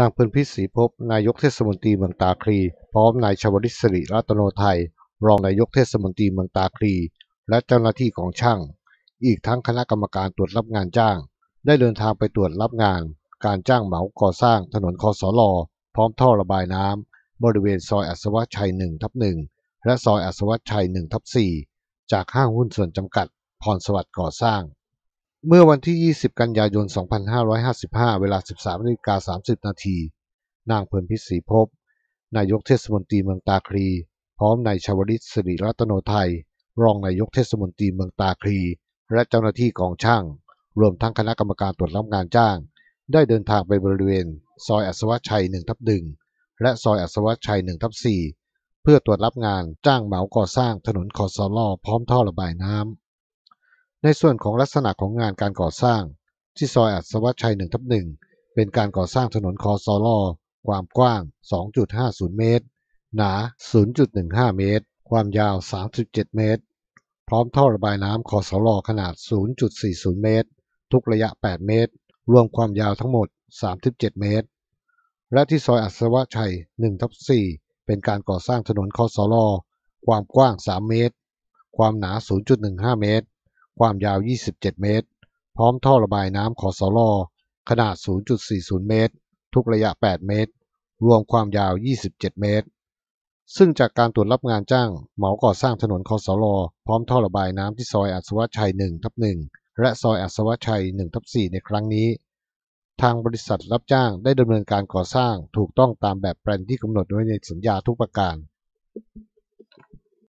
นางเพลินพิศรีภพนายกเทศมนตรีเมืองตาคลี พร้อมนายชวลิตสิริรัตโนไทย รองนายกเทศมนตรีเมืองตาคลี และเจ้าหน้าที่ของช่าง อีกทั้งคณะกรรมการตรวจรับงานจ้าง ได้เดินทางไปตรวจรับงาน การจ้างเหมาก่อสร้างถนนคอสลอพร้อมท่อระบายน้ำบริเวณซอยอัศวชัย1ทับ1และซอยอัศวชัย1ทับ4จากห้างหุ้นส่วนจำกัดพรสวัสดิ์ก่อสร้าง เมื่อวันที่ 20 กันยายน 2555 เวลา 13นาฬิกา30 นาที นางเพลินพิศรีภพนายกเทศมนตรีเมืองตาคลี พร้อมนายชวลิตสิริรัตโนไทย รองนายกเทศมนตรีเมืองตาคลี และเจ้าหน้าที่กองช่าง รวมทั้งคณะกรรมการตรวจรับงานจ้าง ได้เดินทางไปบริเวณ ซอยอัศวชัย1ทับ1และซอยอัศวชัย1ทับ4เพื่อตรวจรับงานจ้างเหมาก่อสร้างถนนคอสลอพร้อมท่อระบายน้ำ ในส่วนของลักษณะของงานการก่อสร้าง ที่ซอยอัศวชัย1ทับ1เป็นการก่อสร้างถนนคอสลอความกว้าง 2.50 เมตร หนา 0.15 เมตร ความยาว 37 เมตร พร้อมท่อระบายน้ำคอสลอขนาด 0.40 เมตร ทุกระยะ 8 เมตร รวมความยาวทั้งหมด 37 เมตร และที่ซอยอัศวชัย1ทับ4เป็นการก่อสร้างถนนคอสลอความกว้าง 3 เมตร ความหนา 0.15 เมตร ความยาว 27 เมตร พร้อมท่อระบายน้ำคอสลอขนาด 0.40 เมตร ทุกระยะ 8 เมตร รวมความยาว 27 เมตร ซึ่งจากการตรวจรับงานจ้าง เหมาก่อสร้างถนนคอสลอพร้อมท่อระบายน้ำที่ซอยอัศวชัย 1 ทับ 1 และซอยอัศวชัย 1 ทับ 4 ในครั้งนี้ ทางบริษัทรับจ้างได้ดำเนินการก่อสร้างถูกต้องตามแบบแปลนที่กำหนดไว้ในสัญญาทุกประการ